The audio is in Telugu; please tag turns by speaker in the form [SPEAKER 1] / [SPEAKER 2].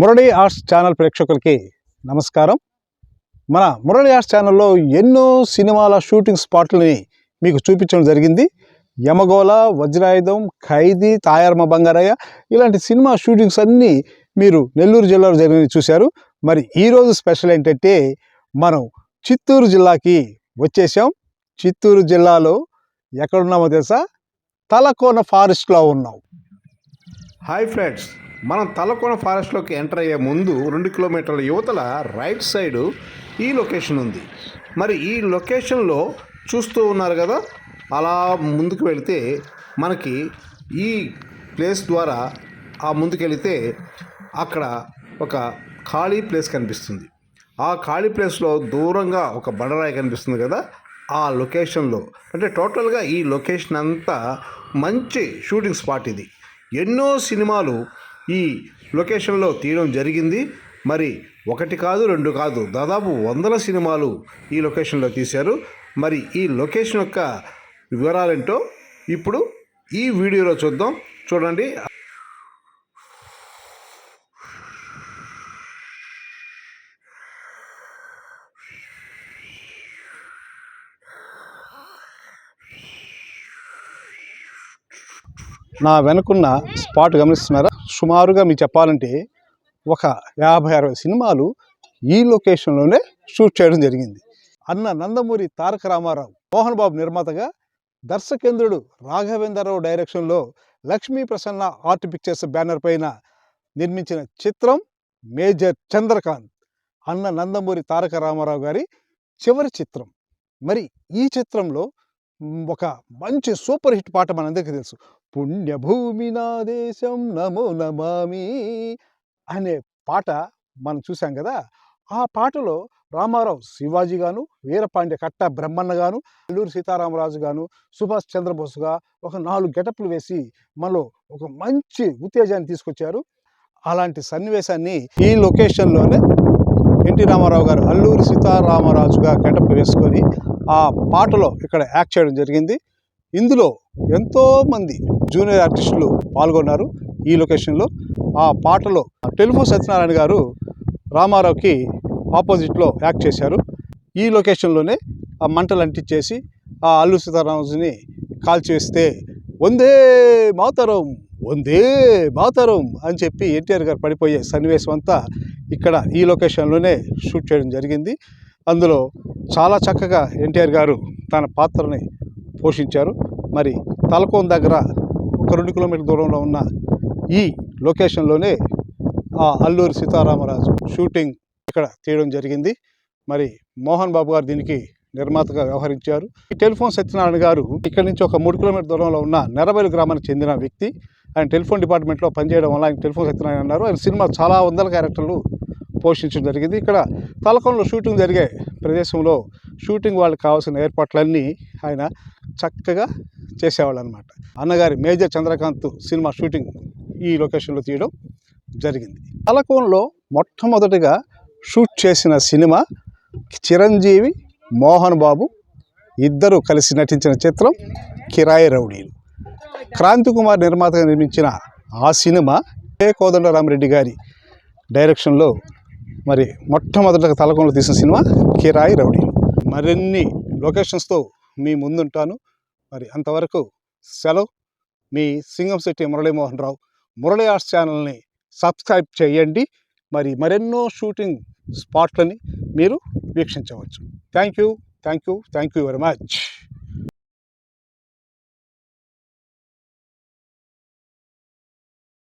[SPEAKER 1] మురళి ఆర్ట్స్ ఛానల్ ప్రేక్షకులకి నమస్కారం. మన మురళి ఆర్ట్స్ ఛానల్లో ఎన్నో సినిమాల షూటింగ్ స్పాట్లని మీకు చూపించడం జరిగింది. యమగోళ వజ్రాయుధం ఖైదీ తాయారమ్మ బంగారయ్య ఇలాంటి సినిమా షూటింగ్స్ అన్నీ మీరు నెల్లూరు జిల్లాలో జరిగిన చూశారు. మరి ఈరోజు స్పెషల్ ఏంటంటే మనం చిత్తూరు జిల్లాకి వచ్చేసాం చిత్తూరు జిల్లాలో ఎక్కడున్నామో తెలుసా? తలకోన ఫారెస్ట్లో ఉన్నాం.
[SPEAKER 2] హాయ్ ఫ్రెండ్స్ మనం తలకోన ఫారెస్ట్లోకి ఎంటర్ అయ్యే ముందు రెండు కిలోమీటర్ల యువతల రైట్ సైడు ఈ లొకేషన్ ఉంది. మరి ఈ లొకేషన్లో చూస్తూ ఉన్నారు కదా? అలా ముందుకు వెళితే మనకి ఈ ప్లేస్ ద్వారా ఆ ముందుకెళితే అక్కడ ఒక ఖాళీ ప్లేస్ కనిపిస్తుంది. ఆ ఖాళీ ప్లేస్లో దూరంగా ఒక బండరాయి కనిపిస్తుంది కదా? ఆ లొకేషన్లో. అంటే టోటల్గా ఈ లొకేషన్ అంతా మంచి షూటింగ్ స్పాట్ ఇది. ఎన్నో సినిమాలు ఈ లొకేషన్లో తీయడం జరిగింది. మరి ఒకటి కాదు రెండు కాదు. దాదాపు వందల సినిమాలు ఈ లొకేషన్లో తీశారు. మరి ఈ లొకేషన్ యొక్క వివరాలేంటో ఇప్పుడు ఈ వీడియోలో చూద్దాం. చూడండి.
[SPEAKER 1] నా వెనుకున్న స్పాట్ గమనిస్తున్నారా? సుమారుగా మీకు చెప్పాలంటే ఒక యాభై అరవై సినిమాలు ఈ లొకేషన్లోనే షూట్ చేయడం జరిగింది. అన్న నందమూరి తారక రామారావు మోహన్ బాబు నిర్మాతగా దర్శకేంద్రుడు రాఘవేంద్రరావు డైరెక్షన్లో Lakshmi Prasanna art pictures banner పైన నిర్మించిన చిత్రం మేజర్ చంద్రకాంత్ అన్న నందమూరి తారక రామారావు గారి చివరి చిత్రం. మరి ఈ చిత్రంలో ఒక మంచి సూపర్ హిట్ పాట మనందరికీ తెలుసు. పుణ్యభూమి నా దేశం నమో నమామి అనే పాట మనం చూసాం కదా? ఆ పాటలో రామారావు శివాజీ గాను వీరపాండ్య కట్ట బ్రహ్మన్న గాను అల్లూరి సీతారామరాజు గాను సుభాష్ చంద్రబోస్గా ఒక నాలుగు గెటప్లు వేసి మనలో ఒక మంచి ఉత్తేజాన్ని తీసుకొచ్చారు. అలాంటి సన్నివేశాన్ని ఈ లొకేషన్లోనే ఎన్టీ రామారావు గారు అల్లూరి సీతారామరాజుగా గెటప్ వేసుకొని ఆ పాటలో ఇక్కడ యాక్ట్ చేయడం జరిగింది. ఇందులో ఎంతో మంది జూనియర్ ఆర్టిస్టులు పాల్గొన్నారు ఈ లొకేషన్లో. ఆ పాటలో టెలిఫోన్ సత్యనారాయణ గారు రామారావుకి ఆపోజిట్లో యాక్ట్ చేశారు. ఈ లొకేషన్లోనే ఆ మంటలు అంటించేసి ఆ అల్లు సీతారామరాజుని కాల్చివేస్తే వందే మాతరం వందే మాతరం అని చెప్పి ఎన్టీఆర్ గారు పడిపోయే సన్నివేశం అంతా ఇక్కడ ఈ లొకేషన్లోనే షూట్ చేయడం జరిగింది. అందులో చాలా చక్కగా ఎన్టీఆర్ గారు తన పాత్రని పోషించారు. మరి తలకోన దగ్గర ఒక రెండు కిలోమీటర్ల దూరంలో ఉన్న ఈ లొకేషన్లోనే ఆ అల్లూరి సీతారామరాజు షూటింగ్ ఇక్కడ తీయడం జరిగింది. మరి మోహన్ బాబు గారు దీనికి నిర్మాతగా వ్యవహరించారు. ఈ టెలిఫోన్ సత్యనారాయణ గారు ఇక్కడ నుంచి ఒక మూడు కిలోమీటర్ దూరంలో ఉన్న నెరబైలు గ్రామానికి చెందిన వ్యక్తి. ఆయన టెలిఫోన్ డిపార్ట్మెంట్లో పనిచేయడం వల్ల ఆయన టెలిఫోన్ సత్యనారాయణ అన్నారు. ఆయన సినిమా చాలా వందల క్యారెక్టర్లు పోషించడం జరిగింది. ఇక్కడ తలకోనలో షూటింగ్ జరిగే ప్రదేశంలో షూటింగ్ వాళ్ళకి కావాల్సిన ఏర్పాట్లన్నీ ఆయన చక్కగా చేసేవాళ్ళు అనమాట అన్నగారి మేజర్ చంద్రకాంత్ సినిమా షూటింగ్ ఈ లొకేషన్లో తీయడం జరిగింది. తలకోనలో మొట్టమొదటిగా షూట్ చేసిన సినిమా చిరంజీవి మోహన్ బాబు ఇద్దరు కలిసి నటించిన చిత్రం కిరాయి రౌడీలు. క్రాంతి కుమార్ నిర్మాతగా నిర్మించిన ఆ సినిమా ఏ కోదండరామరెడ్డి గారి డైరెక్షన్లో మరి మొట్టమొదటిగా తలకొండలో తీసిన సినిమా కిరాయి రౌడీ. మరిన్ని లొకేషన్స్తో మీ ముందుంటాను. మరి అంతవరకు సెలవు. మీ సింగంశెట్టి మురళీమోహన్ రావు మురళీ ఆర్ట్స్ ఛానల్ని సబ్స్క్రైబ్ చేయండి. మరి మరెన్నో షూటింగ్ స్పాట్లని మీరు వీక్షించవచ్చు. Thank you thank you thank you very much.